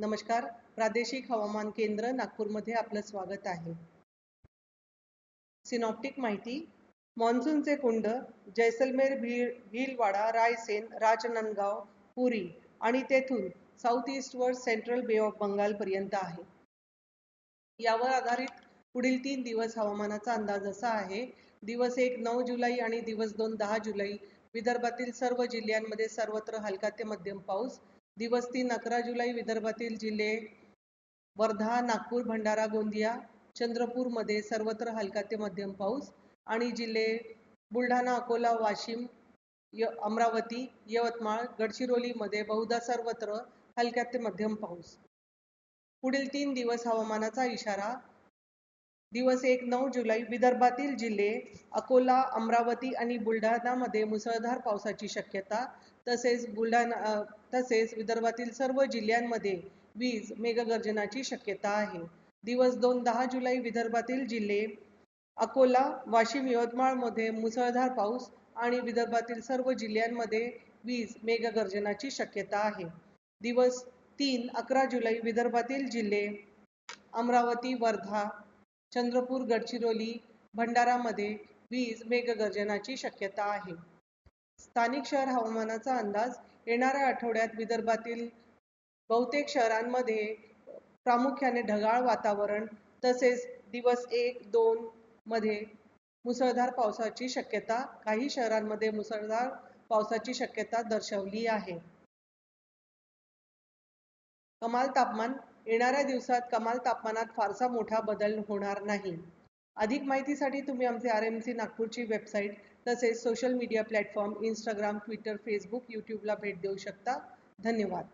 नमस्कार. प्रादेशिक हवामान केंद्र नागपूरमध्ये आपलं स्वागत आहे. सिनॉप्टिक माहिती. मान्सूनचे कुंड जैसलमेर भील भीलवाडा रायसेन राजनंदगाव पुरी आणि तेथून साऊथ ईस्टवर सेंट्रल बे ऑफ बंगालपर्यंत आहे. यावर आधारित पुढील तीन दिवस हवामानाचा अंदाज असा आहे. दिवस एक नऊ जुलै आणि दिवस दोन दहा जुलै विदर्भातील सर्व जिल्ह्यांमध्ये सर्वत्र हलका ते मध्यम पाऊस दिवस तीन अकरा जुलै विदर्भातील जिल्हे वर्धा नागपूर भंडारा गोंदिया चंद्रपूरमध्ये सर्वत्र हलका ते मध्यम पाऊस आणि जिल्हे बुलढाणा अकोला वाशिम य अमरावती यवतमाळ गडचिरोलीमध्ये बहुधा सर्वत्र हलक्यात ते मध्यम पाऊस. पुढील तीन दिवस हवामानाचा इशारा दिवस एक नऊ जुलै विदर्भातील जिल्हे अकोला अमरावती आणि बुलढाणामध्ये मुसळधार पावसाची शक्यता तसेच बुलढाणा तसेच विदर्भातील सर्व जिल्ह्यांमध्ये वीज मेघगर्जनाची शक्यता आहे. दिवस दोन दहा जुलै विदर्भातील जिल्हे अकोला वाशिम यवतमाळमध्ये मुसळधार पाऊस आणि विदर्भातील सर्व जिल्ह्यांमध्ये वीज मेघगर्जनाची शक्यता आहे. दिवस तीन अकरा जुलै विदर्भातील जिल्हे अमरावती वर्धा चंद्रपूर गडचिरोली भंडारामध्ये वीज मेघगर्जनाची शक्यता आहे. स्थानिक शहर हवामानाचा अंदाज येणाऱ्या आठवड्यात विदर्भातील बहुतेक शहरांमध्ये प्रामुख्याने ढगाळ वातावरण तसेच दिवस एक दोन मध्ये मुसळधार पावसाची शक्यता काही शहरांमध्ये मुसळधार पावसाची शक्यता दर्शवली आहे. कमाल तापमान येणाऱ्या दिवसात कमाल तापमानात फारसा मोठा बदल होणार नाही. अधिक माहितीसाठी तुम्ही आमचे आर एम सी नागपूरची वेबसाईट तसेच social media platform Instagram Twitter Facebook यूट्यूबला भेट देऊ शकता. धन्यवाद.